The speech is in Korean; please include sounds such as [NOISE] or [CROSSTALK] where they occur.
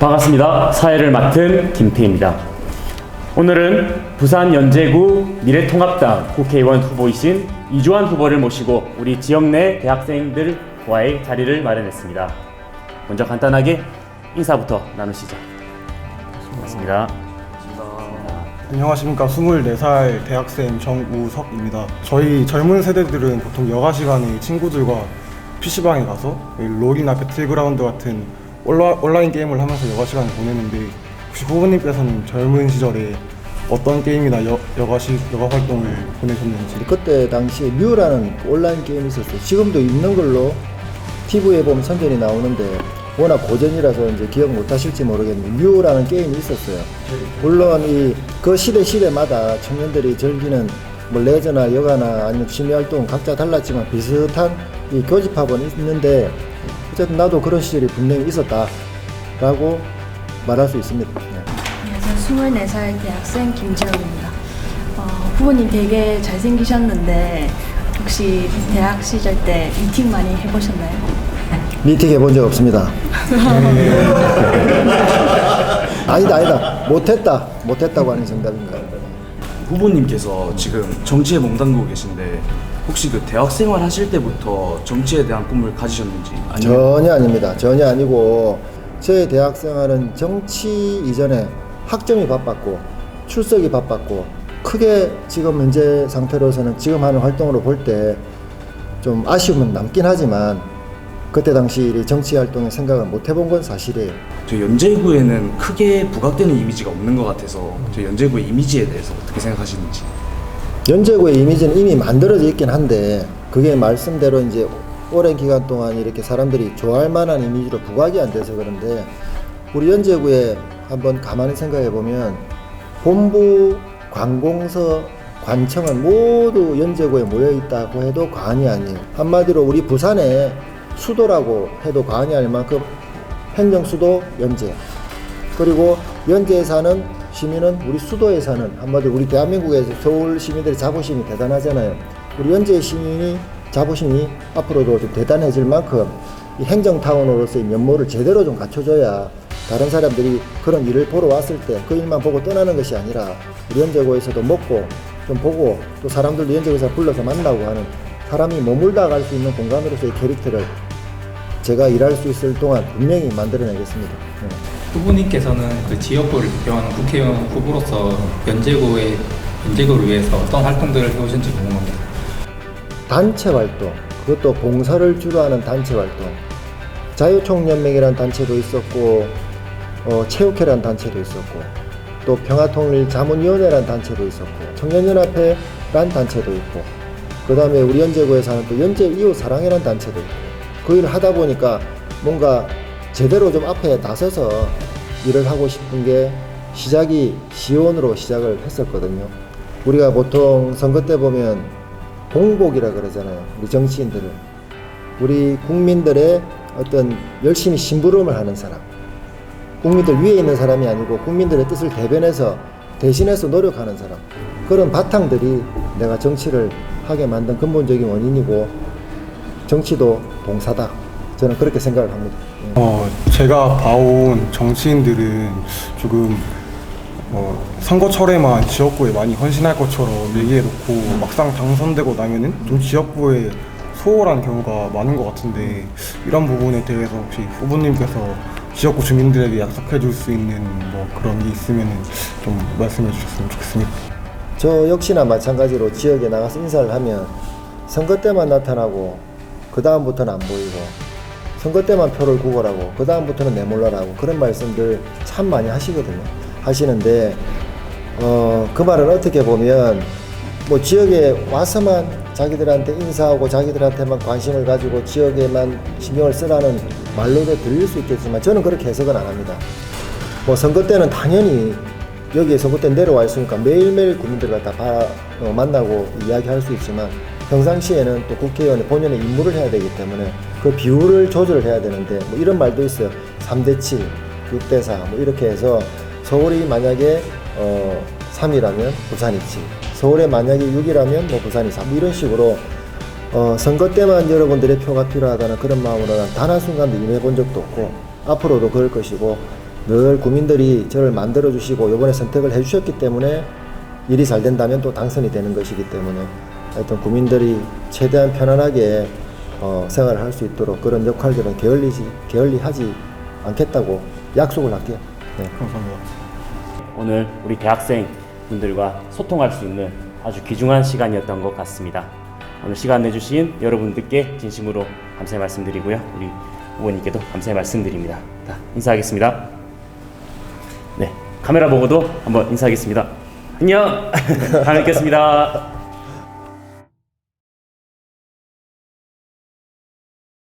반갑습니다. 사회를 맡은 김태입니다. 오늘은 부산 연제구 미래통합당 국회의원 후보이신 이주환 후보를 모시고 우리 지역 내 대학생들과의 자리를 마련했습니다. 먼저 간단하게 인사부터 나누시죠. 반갑습니다. 안녕하십니까 24살 대학생 정우석입니다 저희 젊은 세대들은 보통 여가 시간에 친구들과 PC방에 가서 롤이나 배틀그라운드 같은 온라, 온라인 게임을 하면서 여가 시간을 보내는데 혹시 후보님께서는 젊은 시절에 어떤 게임이나 여, 여가, 시, 여가 활동을 보내셨는지 그때 당시에 뮤라는 온라인 게임이 있었어요. 지금도 있는 걸로 TV에 보면 선전이 나오는데 워낙 고전이라서 이제 기억 못 하실지 모르겠는데 뮤라는 게임이 있었어요. 물론 이 그 시대 시대마다 청년들이 즐기는 뭐 레저나 여가나 아니면 취미 활동 각자 달랐지만 비슷한 이 교집합은 있는데 어쨌든 나도 그런 시절이 분명히 있었다라고 말할 수 있습니다. 네. 안녕하세요. 24살 대학생 김지영입니다. 어, 후보님 되게 잘생기셨는데 혹시 대학 시절 때 미팅 많이 해보셨나요? 미팅 해본 적 없습니다. [LAUGHS] 아니다, 아니다. 못했다. 못했다고 하는 정답인가요? 후보님께서 지금 정치에 몸담고 계신데 혹시 그 대학 생활 하실 때부터 정치에 대한 꿈을 가지셨는지 아니면 전혀 아닙니다. 전혀 아니고 제 대학 생활은 정치 이전에 학점이 바빴고 출석이 바빴고 크게 지금 현재 상태로서는 지금 하는 활동으로 볼 때 좀 아쉬움은 남긴 하지만 그때 당시 이 정치 활동에 생각을 못 해본 건 사실이에요. 저 연제구에는 크게 부각되는 이미지가 없는 것 같아서 저 연제구의 이미지에 대해서 어떻게 생각하시는지 연제구의 이미지는 이미 만들어져 있긴 한데 그게 말씀대로 이제 오랜 기간 동안 이렇게 사람들이 좋아할 만한 이미지로 부각이 안 돼서 그런데 우리 연제구에 한번 가만히 생각해 보면 본부 관공서 관청은 모두 연제구에 모여 있다고 해도 과언이 아니에요. 한마디로 우리 부산의 수도라고 해도 과언이 아닐 만큼 행정 수도 연제. 그리고 연제에 사는 시민은 우리 수도에 사는 한마디로 우리 대한민국에서 서울 시민들의 자부심이 대단하잖아요. 우리 연제 시민이 자부심이 앞으로도 좀 대단해질 만큼 이 행정타운으로서의 면모를 제대로 좀 갖춰줘야 다른 사람들이 그런 일을 보러 왔을 때 그 일만 보고 떠나는 것이 아니라 우리 연제고에서도 먹고 좀 보고 또 사람들도 연제고에서 불러서 만나고 하는 사람이 머물다 갈 수 있는 공간으로서의 캐릭터를 제가 일할 수 있을 동안 분명히 만들어내겠습니다. 네. 후보님께서는 그 지역구를 대표하는 국회의원 후보로서 연제구의 연제구를 위해서 어떤 활동들을 해오신지 궁금합니다. 단체 활동, 그것도 봉사를 주로 하는 단체 활동. 자유총연맹이라는 단체도 있었고, 어, 체육회라는 단체도 있었고, 또 평화통일 자문위원회라는 단체도 있었고, 청년연합회라는 단체도 있고, 그 다음에 우리 연제구에서 하는 또 연제 이웃 사랑회라는 단체도 있고, 그 일을 하다 보니까 뭔가 제대로 좀 앞에 나서서 일을 하고 싶은 게 시작이 시원으로 시작을 했었거든요. 우리가 보통 선거 때 보면 공복이라 그러잖아요. 우리 정치인들은. 우리 국민들의 어떤 열심히 심부름을 하는 사람. 국민들 위에 있는 사람이 아니고 국민들의 뜻을 대변해서 대신해서 노력하는 사람. 그런 바탕들이 내가 정치를 하게 만든 근본적인 원인이고 정치도 봉사다. 저는 그렇게 생각을 합니다. 예. 어, 제가 봐온 정치인들은 조금 어, 선거철에만 지역구에 많이 헌신할 것처럼 얘기해놓고 막상 당선되고 나면은 좀 지역구에 소홀한 경우가 많은 것 같은데 이런 부분에 대해서 혹시 후보님께서 지역구 주민들에게 약속해 줄 수 있는 뭐 그런 게 있으면 좀 말씀해 주셨으면 좋겠습니다. 저 역시나 마찬가지로 지역에 나가서 인사를 하면 선거 때만 나타나고 그 다음부터는 안 보이고 선거 때만 표를 구걸하고 그 다음부터는 내몰라라고 그런 말씀들 참 많이 하시거든요. 하시는데 어, 그 말은 어떻게 보면 뭐 지역에 와서만 자기들한테 인사하고 자기들한테만 관심을 가지고 지역에만 신경을 쓰라는 말로도 들릴 수 있겠지만 저는 그렇게 해석은 안 합니다. 뭐 선거 때는 당연히 여기에 선거 때 내려와 있으니까 매일매일 국민들과 다 봐- 어, 만나고 이야기할 수 있지만 평상시에는 또 국회의원이 본연의 임무를 해야 되기 때문에 그 비율을 조절을 해야 되는데 뭐 이런 말도 있어요. 3대 7, 6대 4 뭐 이렇게 해서 서울이 만약에 어 3이라면 부산이 7, 서울에 만약에 6이라면 뭐 부산이 3 이런 식으로 어, 선거 때만 여러분들의 표가 필요하다는 그런 마음으로 단 한 순간도 임해 본 적도 없고 앞으로도 그럴 것이고 늘 국민들이 저를 만들어 주시고 이번에 선택을 해 주셨기 때문에 일이 잘 된다면 또 당선이 되는 것이기 때문에 하여튼 국민들이 최대한 편안하게 어, 생활을 할 수 있도록 그런 역할들은 게을리지 게을리하지 않겠다고 약속을 할게요. 네. 감사합니다. 오늘 우리 대학생 분들과 소통할 수 있는 아주 귀중한 시간이었던 것 같습니다. 오늘 시간 내주신 여러분들께 진심으로 감사의 말씀드리고요. 우리 후보님께도 감사의 말씀드립니다. 자, 인사하겠습니다. 네, 카메라 보고도 한번 인사하겠습니다. 안녕. [LAUGHS] 다음에 뵙겠습니다.